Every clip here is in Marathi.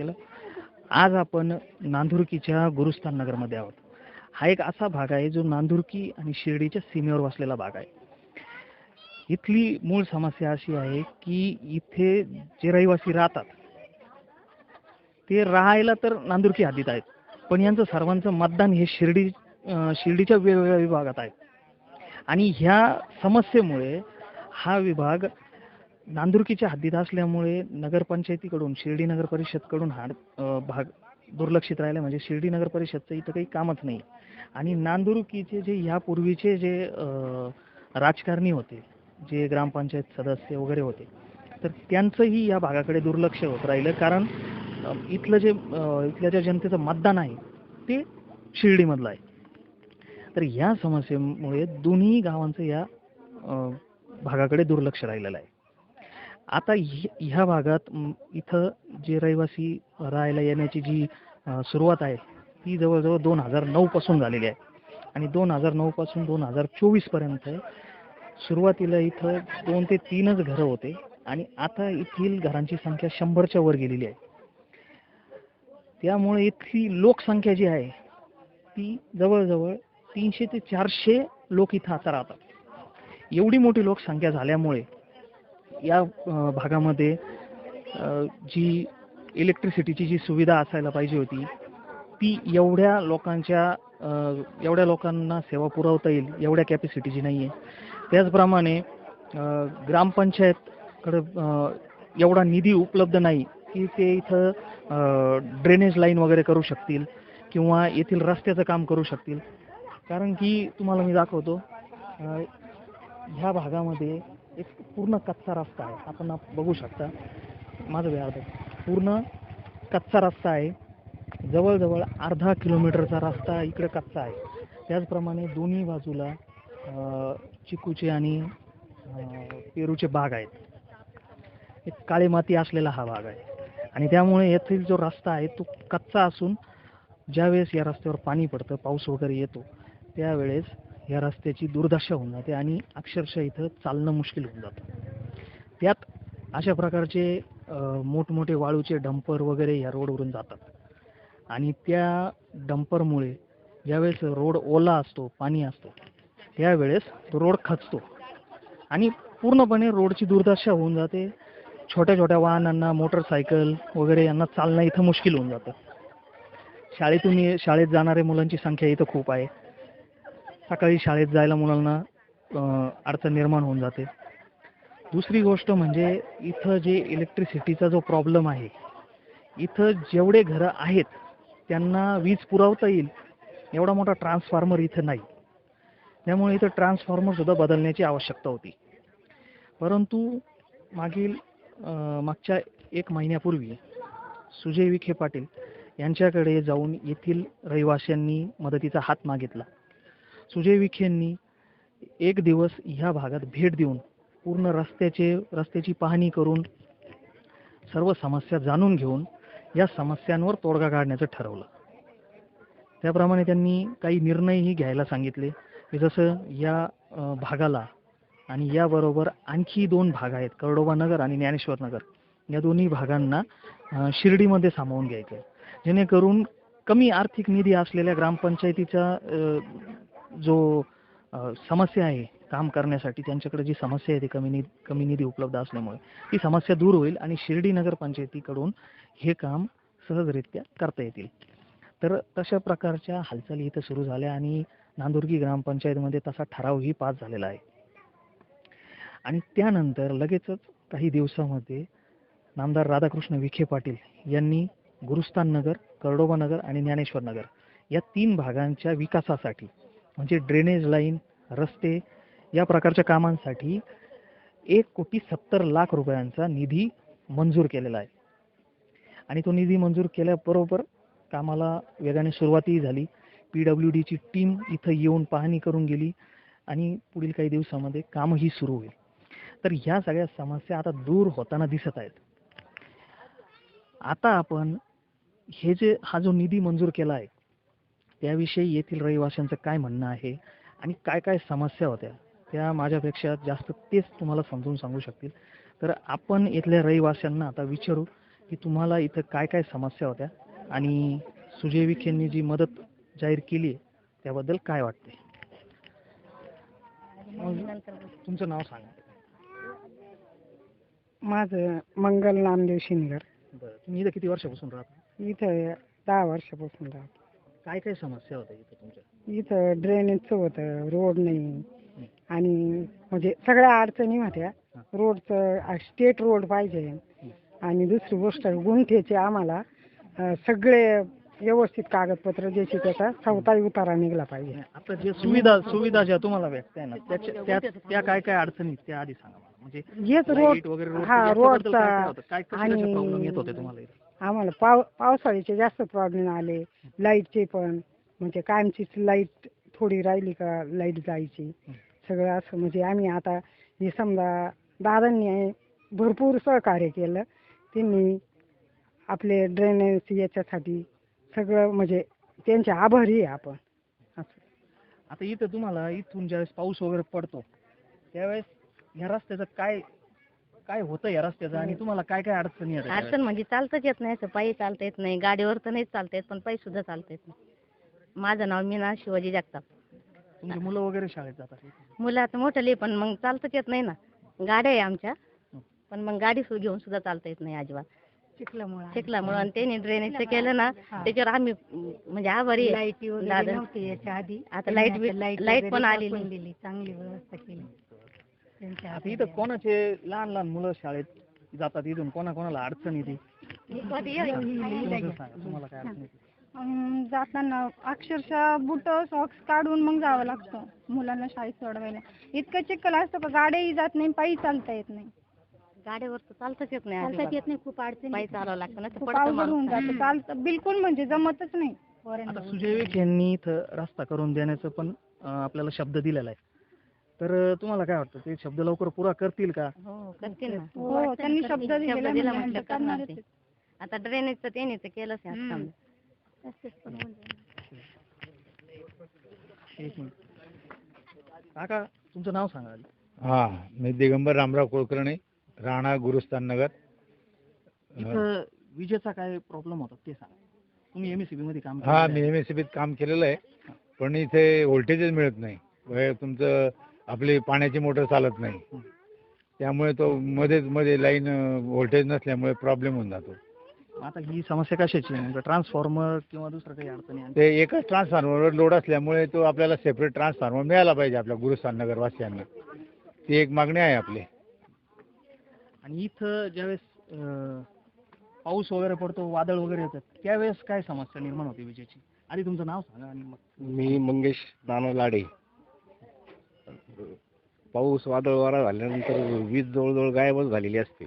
केलं. आज आपण नांदुरकीच्या गुरुस्थान नगरमध्ये आहोत. हा एक असा भाग आहे जो नांदुरकी आणि शिर्डीच्या सीमेवर वसलेला भाग आहे. इथली मूळ समस्या अशी आहे की इथे जे रहिवासी राहतात ते राहायला तर नांदुरकी हद्दीत आहेत. पण यांचं सर्वांचं मतदान हे शिर्डी शिर्डीच्या वेगवेगळ्या विभागात आहे. आणि ह्या समस्येमुळे हा विभाग नांदुरकीच्या हद्दीत असल्यामुळे नगरपंचायतीकडून शिर्डी नगर परिषदकडून हा भाग दुर्लक्षित राहिला. म्हणजे शिर्डी नगर परिषदचं इथं काही कामच नाही. आणि नांदुरकीचे जे ह्यापूर्वीचे जे राजकारणी होते जे ग्रामपंचायत सदस्य वगैरे होते तर त्यांचंही या भागाकडे दुर्लक्ष होत राहिलं. कारण इथलं जे इथल्या ज्या जनतेचं मतदान आहे ते शिर्डीमधलं आहे. तर या समस्येमुळे दोन्ही गावांचं या भागाकडे दुर्लक्ष राहिलेलं आहे. आता ह्या भागात इथं जे रहिवासी राहायला येण्याची जी सुरुवात आहे ती जवळजवळ दोन हजार नऊपासून झालेली आहे. आणि दोन हजार नऊपासून दोन हजार चोवीसपर्यंत सुरुवातीला इथं दोन ते तीनच घरं होते. आणि आता येथील घरांची संख्या शंभरच्या वर गेलेली आहे. त्यामुळे इथली लोकसंख्या जी आहे ती जवळजवळ तीनशे ते चारशे लोक इथं आता राहतात. एवढी मोठी लोकसंख्या झाल्यामुळे या भागामध्ये जी इलेक्ट्रिसिटीची जी सुविधा असायला पाहिजे होती ती एवढ्या लोकांच्या एवढ्या लोकांना सेवा पुरवता येईल एवढ्या कॅपॅसिटीची नाही आहे त्याचप्रमाणे ग्रामपंचायतकडं एवढा निधी उपलब्ध नाही की ते इथं ड्रेनेज लाईन वगैरे करू शकतील किंवा येथील रस्त्याचं काम करू शकतील. कारण की तुम्हाला मी दाखवतो ह्या भागामध्ये एक पूर्ण कच्चा रस्ता आहे. आपण बघू शकता माझं वेळ पूर्ण कच्चा रस्ता आहे. जवळजवळ अर्धा किलोमीटरचा रस्ता इकडे कच्चा आहे. त्याचप्रमाणे दोन्ही बाजूला चिकूचे आणि पेरूचे बाग आहेत. एक काळी माती असलेला हा भाग आहे. आणि त्यामुळे येथील जो रस्ता आहे तो कच्चा असून ज्यावेळेस या रस्त्यावर पाणी पडतं पाऊस वगैरे येतो त्यावेळेस या रस्त्याची दुर्दशा होऊन जाते आणि अक्षरशः इथं चालणं मुश्किल होऊन जातं. त्यात अशा प्रकारचे मोठमोठे वाळूचे डंपर वगैरे या रोडवरून जातात. आणि त्या डंपरमुळे ज्यावेळेस रोड ओला असतो पाणी असतो त्यावेळेस तो रोड खचतो. आणि पूर्णपणे रोडची दुर्दशा होऊन जाते. छोट्या छोट्या वाहनांना मोटरसायकल वगैरे यांना चालणं इथं मुश्किल होऊन जातं. शाळेतून शाळेत जाणाऱ्या मुलांची संख्या इथं खूप आहे. सकाळी शाळेत जायला मुलांना अडचण निर्माण होऊन जाते. दुसरी गोष्ट म्हणजे इथं जे इलेक्ट्रिसिटीचा जो प्रॉब्लेम आहे इथं जेवढे घरं आहेत त्यांना वीज पुरवता येईल एवढा मोठा ट्रान्सफॉर्मर इथं नाही. त्यामुळे इथं ट्रान्सफॉर्मरसुद्धा बदलण्याची आवश्यकता होती. परंतु मागील मागच्या एक महिन्यापूर्वी सुजय विखे पाटील यांच्याकडे जाऊन येथील रहिवाशांनी मदतीचा हात मागितला. सुजय विखेंनी एक दिवस ह्या भागात भेट देऊन पूर्ण रस्त्याचे रस्त्याची पाहणी करून सर्व समस्या जाणून घेऊन या समस्यांवर तोडगा काढण्याचं ठरवलं. त्याप्रमाणे त्यांनी काही निर्णयही घ्यायला सांगितले. की जसं या भागाला आणि याबरोबर आणखी दोन भाग आहेत कर्डोबा नगर आणि ज्ञानेश्वर नगर. या दोन्ही भागांना शिर्डीमध्ये सामावून घ्यायचं आहे. जेणेकरून कमी आर्थिक निधी असलेल्या ग्रामपंचायतीच्या जो समस्या आहे काम करण्यासाठी त्यांच्याकडे जी समस्या आहे ती कमी निधी कमी निधी उपलब्ध असल्यामुळे ती समस्या दूर होईल आणि शिर्डी नगर पंचायतीकडून हे काम सहजरित्या करता येतील. तर तशा प्रकारच्या हालचाली इथं सुरू झाल्या आणि नांदुर्गी ग्रामपंचायतमध्ये तसा ठरावही पास झालेला आहे. आणि त्यानंतर लगेचच काही दिवसामध्ये नामदार राधाकृष्ण विखे पाटील यांनी गुरुस्थान नगर कर्डोबा नगर आणि ज्ञानेश्वर नगर या तीन भागांच्या विकासासाठी म्हणजे ड्रेनेज लाईन रस्ते या प्रकारच्या कामांसाठी एक कोटी सत्तर लाख रुपयांचा निधी मंजूर केलेला आहे. आणि तो निधी मंजूर केल्याबरोबर कामाला वेगाने सुरुवातही झाली. पी डब्ल्यू डीची टीम इथं येऊन पाहणी करून गेली आणि पुढील काही दिवसामध्ये कामही सुरू होईल. तर ह्या सगळ्या समस्या आता दूर होताना दिसत आहेत. आता आपण हे जे हा जो निधी मंजूर केला आहे त्याविषयी येथील रहिवाशांचं काय म्हणणं आहे आणि काय काय समस्या होत्या त्या माझ्यापेक्षा जास्त तेच तुम्हाला समजून सांगू शकतील. तर आपण इथल्या रहिवाशांना आता विचारू की तुम्हाला इथं काय काय समस्या होत्या आणि सुजय विखेंनी जी मदत जाहीर केली आहे त्याबद्दल काय वाटते तुमचं नाव सांगा. माझं मंगल नामदेव शिनगर बरं तुम्ही इथं किती वर्षापासून राहता? इथं दहा वर्षापासून राहतो. काय काय समस्या होत्या इथं तुमच्या? इथं ड्रेनेजचं होतं रोड नाही. आणि म्हणजे सगळ्या अडचणी होत्या. रोडचं स्टेट रोड पाहिजे. आणि दुसरी गोष्ट गुंठेचे आम्हाला अं, सगळे व्यवस्थित कागदपत्र ज्याची त्याचा चौथाही उतारा निघला पाहिजे. आता जे सुविधा सुविधा ज्या तुम्हाला भेटताय ना त्याच्या त्या त्या काय काय अडचणी आहेत त्या आधी सांगा मला. म्हणजे हेच रोड वगैरे रोड हा रोडचा काय आणि- प्रॉब्लेम येत होते तुम्हाला इथे? आम्हाला पाव पावसाळ्याचे जास्त प्रॉब्लेम आले. लाईटचे पण. म्हणजे कायमचीच लाइट थोडी राहिली का लाइट जायची. सगळं असं म्हणजे आम्ही आता हे समजा दादांनी भरपूर सहकार्य केलं. त्यांनी आपले ड्रेनेज याच्यासाठी सगळं म्हणजे त्यांचे आभारी आहे आपण. असं. आता इथं तुम्हाला इथून ज्यावेळेस पाऊस वगैरे पडतो त्यावेळेस ह्या रस्त्याचं काय काय होतं या रस्त्याचं आणि तुम्हाला काय काय अडचणी येतात त्यावेळेस? अडचण म्हणजे चालताच येत नाही असं पायी चालता येत नाही गाडीवर तर नाहीच चालता येत पण पायी सुद्धा चालता येत नाही. माझं नाव मीना शिवाजी जगताप. तुमची मुलं वगैरे शाळेत जातात मुलं आता मोठे पण मग चालताच येत नाही ना. गाड्या आहे आमच्या पण मग गाडी सु घेऊन सुद्धा चालता येत नाही अजिबात. शिकल्यामुळं आणि त्यांनी ड्रेनेजचं केलं ना त्याच्यावर आम्ही अं, म्हणजे आभारी आहे. लाईटी वगैरे दादा. नव्हती याच्या आधी. आता लाइट बी- लाइट पण आलेली. दिली चांगली व्यवस्था केली. आता इथं कोणाचे लहान लहान मुलं शाळेत जातात इथून कोणा कोणाला अडचण येते? तुमचं सांगा, तुम्हाला काय अडचण येते? अं, जाताना अक्षरशः बुट सॉक्स काढून मग जावं लागतं मुलांना शाळेत सोडवायला. इतकं चिखल असतं का गाड्याही जात नाही पायी चालता येत नाही. गाडीवर तर चालताच येत नाही चालताच. येत नाही खूप अडचण पायी चालावं लागतं ना तर खूप पडतं अवघड माणूस. होऊन जातं. चालतं बिलकुल म्हणजे जमतच नाही. आता सुजय विखे यांनी इथं रस्ता करून देण्याचं पण अं, आपल्याला शब्द दिलेला आहे. तर तुम्हाला काय वाटतं ते शब्द लवकर पुरा करतील का हो करतील ना हो त्यांनी शब्द दिलेला दिला म्हणजे करणारच ते. आता ड्रेनेजचं त्यांनी तर केलंच आहे आता हम्म. समजा. एक मिनिट काका तुमचं नाव सांगा आधी. हा मी दिगंबर रामराव कुलकर्णी राणा गुरुस्थान नगर इथं विजेचा काय प्रॉब्लेम होता ते सांगा तुम्ही एममध्ये काम हा केलेलं मी आहे. एम एस काम केलेलं आहे पण इथे व्होल्टेजच मिळत नाही वय तुमचं आपली पाण्याची मोटर चालत नाही. त्यामुळे तो मध्येच मध्ये लाईन व्होल्टेज नसल्यामुळे प्रॉब्लेम होऊन जातो. आता ही समस्या कशाची आहे? म्हणजे ट्रान्सफॉर्मर किंवा दुसरं काही अडचणी आहे? ते एकच ट्रान्सफॉर्मरवर लोड असल्यामुळे तो आपल्याला सेपरेट ट्रान्सफॉर्मर मिळाला पाहिजे आपल्या गुरुस्थान नगर वासियांना ती एक मागणी आहे आपली. आणि इथं ज्यावेळेस अं, पाऊस वगैरे पडतो वादळ वगैरे येतात त्यावेळेस काय समस्या निर्माण होते विजेची? आधी तुमचं नाव सांगा आणि मग मी मंगेश नाना लाडे पाऊस वादळ वारा झाल्यानंतर वीज जवळजवळ गायबच झालेली असते.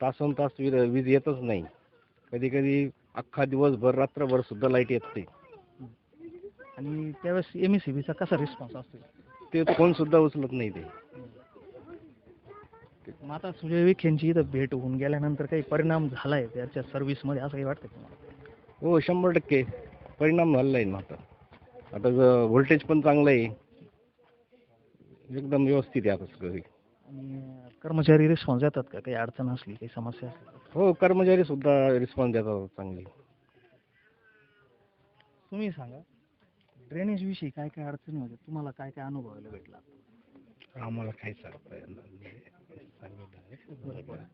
तासन तास वीज वीज येतच नाही. कधी कधी अख्खा दिवसभर रात्रभर सुद्धा लाइट येत नाही. आणि त्यावेळेस एम एस सी बीचा कसा रिस्पॉन्स असतो ते फोन सुद्धा उचलत नाही ते. मग आता सुजय विखेंची इथं भेट होऊन गेल्यानंतर काही परिणाम झालाय त्याच्या सर्व्हिसमध्ये असं काही वाटतं तुम्हाला? हो शंभर टक्के. परिणाम झालेला आहे ना आता. आता व्होल्टेज पण चांगलं आहे. एकदम व्यवस्थित आहे आता सगळं आणि कर्मचारी रिस्पॉन्स देतात का? काही अडचण असली काही समस्या असली? हो कर्मचारी सुद्धा रिस्पॉन्स देतात चांगली. तुम्ही सांगा ड्रेनेज विषयी काय काय अडचणी होत्या? तुम्हाला काय काय अनुभवायला भेटला? आम्हाला काही सांगता येणार नाही. सांगितलं आहे.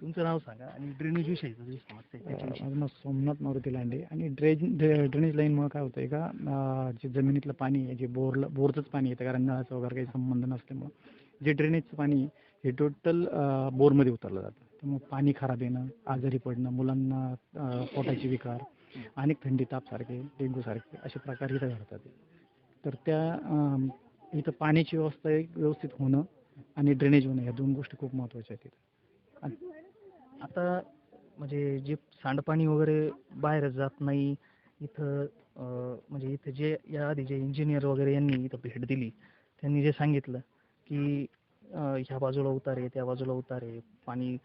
तुमचं नाव सांगा आणि ड्रेनेज जे समस्या आहे त्याच्याविषयी माझं नाव सोमनाथ मारुती लांडे आणि ड्रेज ड्रे- ड्रेनेज लाईनमुळे काय होतं आहे का जे जमिनीतलं पाणी आहे जे बोरला बोरचंच पाणी येतं कारण नळाचा वगैरे काही संबंध नसल्यामुळं जे ड्रेनेजचं पाणी हे टोटल बोरमध्ये उतरलं जातं. त्यामुळे पाणी खराब येणं आजारी पडणं मुलांना पोटाचे विकार अनेक थंडी तापसारखे डेंग्यूसारखे असे प्रकार इथं घडतात. तर त्या इथं पाण्याची व्यवस्था एक व्यवस्थित होणं आणि ड्रेनेज होणं ह्या दोन गोष्टी खूप महत्त्वाच्या आहेत आता म्हणजे जे सांडपाणी वगैरे बाहेर जात नाही इथं म्हणजे इथं जे या आधी जे इंजिनियर वगैरे यांनी इथं भेट दिली त्यांनी जे सांगितलं की ह्या बाजूला उतारे त्या बाजूला उतारे पाणी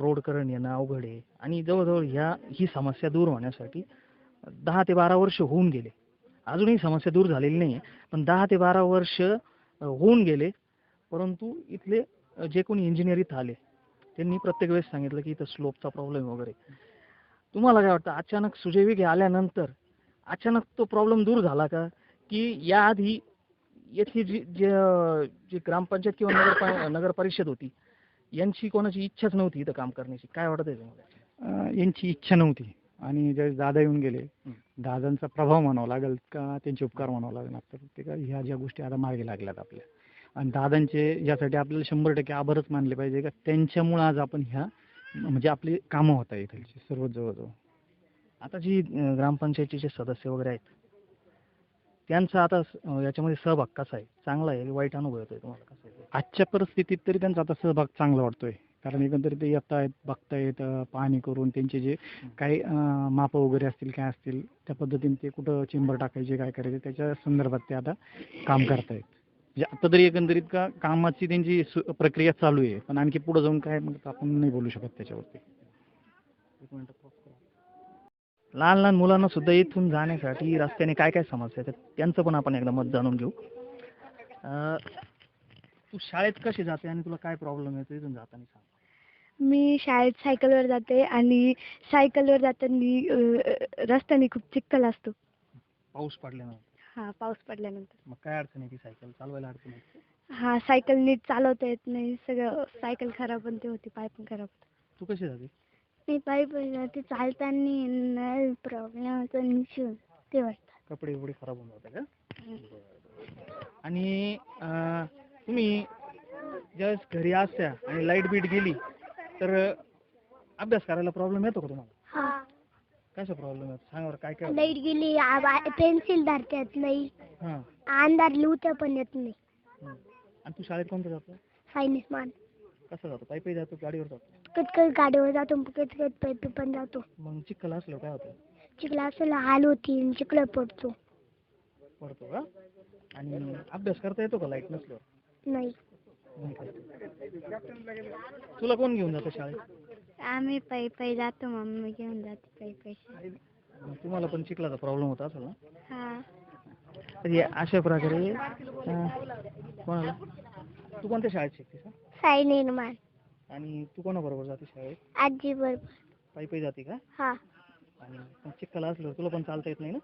रोड करण येणं अवघड आहे आणि जवळजवळ ह्या ही समस्या दूर होण्यासाठी दहा ते बारा वर्ष होऊन गेले. अजूनही समस्या दूर झालेली नाही आहे पण दहा ते बारा वर्ष होऊन गेले. परंतु इथले जे कोणी इंजिनियर इथं आले त्यांनी प्रत्येक वेळेस सांगितलं की इथं स्लोपचा प्रॉब्लेम वगैरे. तुम्हाला काय वाटतं अचानक सुजय विखे आल्यानंतर अचानक तो प्रॉब्लेम दूर झाला का? की याआधी येथली जी जे जी ग्रामपंचायत किंवा नगर नगर परिषद होती यांची कोणाची इच्छाच नव्हती इथं काम करण्याची? काय वाटतं तुम्हाला अं, यांची इच्छा नव्हती. आणि ज्यावेळेस दादा येऊन गेले. दादांचा प्रभाव म्हणावा लागेल का? त्यांचे उपकार म्हणावं लागेल तर ते का ह्या ज्या गोष्टी आता मार्गी लागल्यात आपल्या. आणि दादांचे यासाठी आपल्याला शंभर टक्के आभारच मानले पाहिजे का? त्यांच्यामुळं आज आपण ह्या म्हणजे आपली कामं होत आहेत सर्व जवळजवळ. आता जी अं, ग्रामपंचायतीचे सदस्य वगैरे आहेत त्यांचा आता याच्यामध्ये सहभाग कसा आहे? चांगला आहे वाईट अनुभव येतोय तुम्हाला कसं आहे? आजच्या परिस्थितीत तरी त्यांचा आता सहभाग चांगला वाटतोय कारण एकंदरीत ते येत आहेत बघतायत पाहणी करून त्यांचे जे काही माप मापं वगैरे असतील काय असतील त्या पद्धतीने ते कुठं चेंबर टाकायचे काय करायचे त्याच्या संदर्भात ते आता काम करतायत. म्हणजे आता तरी एकंदरीत का कामाची त्यांची सु- प्रक्रिया चालू आहे. पण आणखी पुढे जाऊन काय मग आपण नाही बोलू शकत त्याच्यावरती. एक मिनिट. लहान लहान मुलांना सुद्धा इथून जाण्यासाठी रस्त्याने काय काय समस्या आहेत त्यांचं पण आपण एकदा मत जाणून घेऊ. अं, तू शाळेत कशी जाते आणि तुला काय प्रॉब्लेम येतो? इथून जाताना सांग. मी शाळेत सायकलवर जाते आणि सायकलवर जाताना अ, रस्त्याने खूप चिखल असतो. पाऊस पडल्यानंतर. हा पाऊस पडल्यानंतर. मग काय अडचण येते सायकल चालवायला अडचण येते हा सायकल नीट चालवता येत नाही. सगळं सायकल खराब पण ते होती पाय पण खराब होते तू कशी जाते? मी पाय पण जाते चालताना प्रॉब्लेम होतो ते वाटतं. कपडे वपडे खराब होऊन जाते का? बरं. आणि अं, तुम्ही ज्यावेळेस घरी असत्या आणि लाइट बीट गेली तर अभ्यास करायला प्रॉब्लेम येतो का तुम्हाला? कसा प्रॉब्लेम येतो सांगा बरं काय काय? लाइट गेली पेन्सिल धरता येत नाही. हां. अंधार लिहता पण येत नाही. हं. आणि तू शाळेत कोणतं जातो? सायन्स मान. कसं जातो? पायी पायी जातो गाडीवर जातो? कधी कधी गाडीवर जातो कधी पैपी पण जातो. मग चिखल असल्यावर काय होतं? चिखला असला हाल होती चिखला पडतो. पडतो का? आणि अभ्यास करता येतो का लाइट नसल्यावर? नाही. नाही करता. तुला कोण घेऊन जातं शाळेत? आम्ही पायी पायी जातो मम्मी घेऊन जाते पायी पैसे. तुम्हाला पण चिखलाचा प्रॉब्लेम होता असेल ना? हा. तर हे अशा प्रकारे अं, कोणाला? तू कोणत्या शाळेत शिकतेस हा? साई निर्माण. आणि तू कोणाबरोबर जाते शाळेत? आजी बरोबर. पायी पायी जाते का? हा. आणि मग चिखल असल्यावर तुला पण चालता येत नाही ना?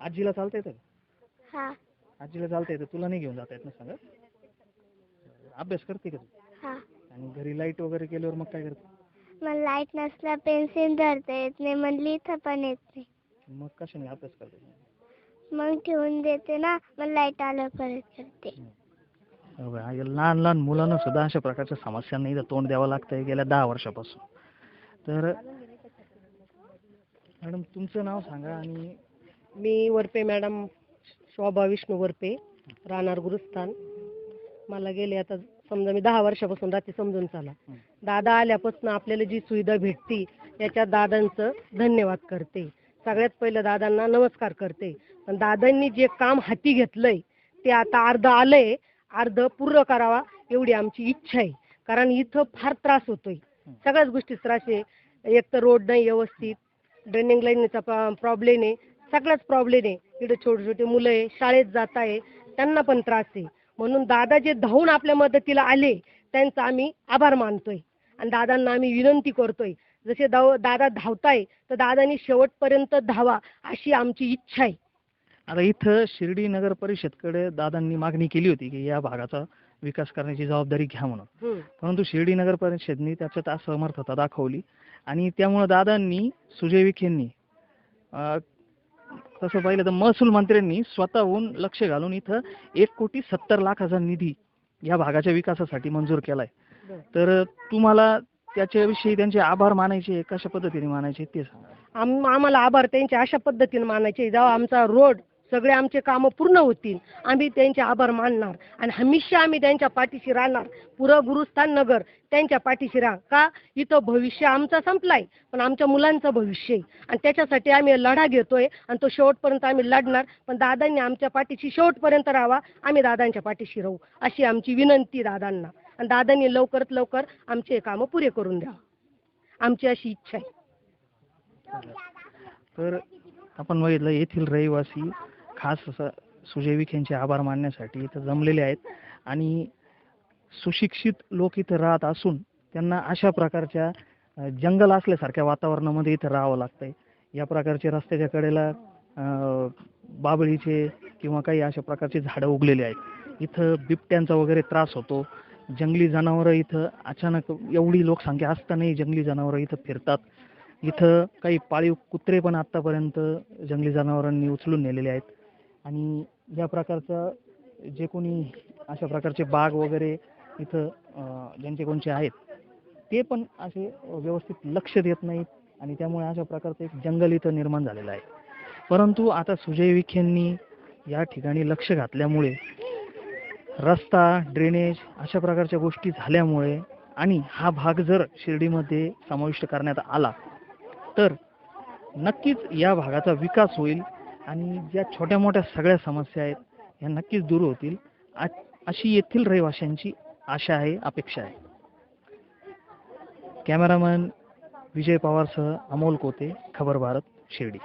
आजीला चालता येतं का? हा. आजीला चालता येतं तुला नाही घेऊन जाता येत ना सांगा? अभ्यास करते का तू? हा. आणि घरी लाइट वगैरे केल्यावर मग काय करते? मला लाइट नसला पेन्सिल धरता येत नाही मग लिहिता पण येत नाही. मग कशाने अभ्यास करते मग ठेवून देते ना मग लाइट आलं परत करते. हो का? या लहान लहान मुलांना सुद्धा अशा प्रकारच्या समस्यांना इथं तोंड द्यावं लागतंय गेल्या दहा वर्षापासून. तर मॅडम तुमचं नाव सांगा आणि मी वरपे मॅडम शोभा विष्णू वरपे राहणार गुरुस्थान. मला गेले आता समजा मी दहा वर्षापासून राहते समजून चाला दादा आल्यापासून आपल्याला जी सुविधा भेटती याच्या दादांचं धन्यवाद करते. सगळ्यात पहिलं दादांना नमस्कार करते. पण दादांनी जे काम हाती घेतलंय ते आता अर्ध आलंय अर्ध पूर्ण करावा एवढी आमची इच्छा आहे. कारण इथं फार त्रास होतोय. सगळ्याच गोष्टी त्रास आहे. एक तर रोड नाही व्यवस्थित ड्रेनिंग लाईनचा प्रॉब्लेम आहे. सगळाच प्रॉब्लेम आहे. इकडे छोटे छोटे मुलं आहे शाळेत जात आहे त्यांना पण त्रास आहे. म्हणून दादा जे धावून आपल्या मदतीला आले त्यांचा आम्ही आभार मानतोय. आणि दादांना आम्ही विनंती करतोय जसे दाव दादा धावताय तर दादांनी शेवटपर्यंत धावा अशी आमची इच्छा आहे. आता इथं शिर्डी नगर परिषदकडे दादांनी मागणी केली होती की या भागाचा विकास करण्याची जबाबदारी घ्या म्हणून. परंतु शिर्डी नगर परिषदनी त्याच्यात असमर्थता दाखवली. आणि त्यामुळे दादांनी सुजय विखेंनी तसं पाहिलं तर महसूल मंत्र्यांनी स्वतःहून लक्ष घालून इथं एक कोटी सत्तर लाखाचा निधी या भागाच्या विकासासाठी मंजूर केलाय. तर तुम्हाला त्याच्याविषयी त्यांचे आभार मानायचे कशा पद्धतीने मानायचे ते सांगा. आम आम्हाला आभार त्यांचे अशा पद्धतीने मानायचे. जेव्हा आमचा रोड सगळे आमचे कामं पूर्ण होतील. आम्ही त्यांचे आभार मानणार. आणि हमेशा आम्ही त्यांच्या पाठीशी राहणार. पुरं गुरुस्थान नगर त्यांच्या पाठीशी राहा. का? इथं भविष्य आमचा संपलाय. पण आमच्या मुलांचं भविष्य आहे. आणि त्याच्यासाठी आम्ही लढा घेतोय. आणि तो शेवटपर्यंत आम्ही लढणार. पण दादांनी आमच्या पाठीशी शेवटपर्यंत राहावा. आम्ही दादांच्या पाठीशी राहू. अशी आमची विनंती दादांना. आणि दादांनी लवकरात लवकर आमचे हे कामं पुरे करून द्या. आमची अशी इच्छा आहे. तर आपण बघितलं येथील रहिवासी खास असं सुजय यांचे आभार मानण्यासाठी इथं जमलेले आहेत. आणि सुशिक्षित लोक इथं राहत असून त्यांना अशा प्रकारच्या जंगल असल्यासारख्या वातावरणामध्ये इथं राहावं लागतंय. या प्रकारचे रस्त्याच्या कडेला बाबळीचे किंवा काही अशा प्रकारचे झाडं उगलेले आहेत. इथं बिबट्यांचा वगैरे त्रास होतो. जंगली जनावरं इथं अचानक एवढी लोकसंख्या असतानाही जंगली जनावरं इथं फिरतात. इथं काही पाळीव कुत्रे पण आत्तापर्यंत जंगली जनावरांनी उचलून नेलेले आहेत. आणि या प्रकारचं जे कोणी अशा प्रकारचे बाग वगैरे इथं ज्यांचे कोणचे आहेत ते पण असे व्यवस्थित लक्ष देत नाहीत आणि त्यामुळे अशा प्रकारचं एक जंगल इथं निर्माण झालेलं आहे. परंतु आता सुजय विखेंनी या ठिकाणी लक्ष घातल्यामुळे रस्ता ड्रेनेज अशा प्रकारच्या गोष्टी झाल्यामुळे आणि हा भाग जर शिर्डीमध्ये समाविष्ट करण्यात आला तर नक्कीच या भागाचा विकास होईल. आणि ज्या छोट्या मोठ्या सगळ्या समस्या आहेत ह्या नक्कीच दूर होतील. आ- अशी येथील रहिवाशांची आशा आहे अपेक्षा आहे. कॅमेरामॅन विजय पवारसह अमोल कोते खबर भारत शिर्डी.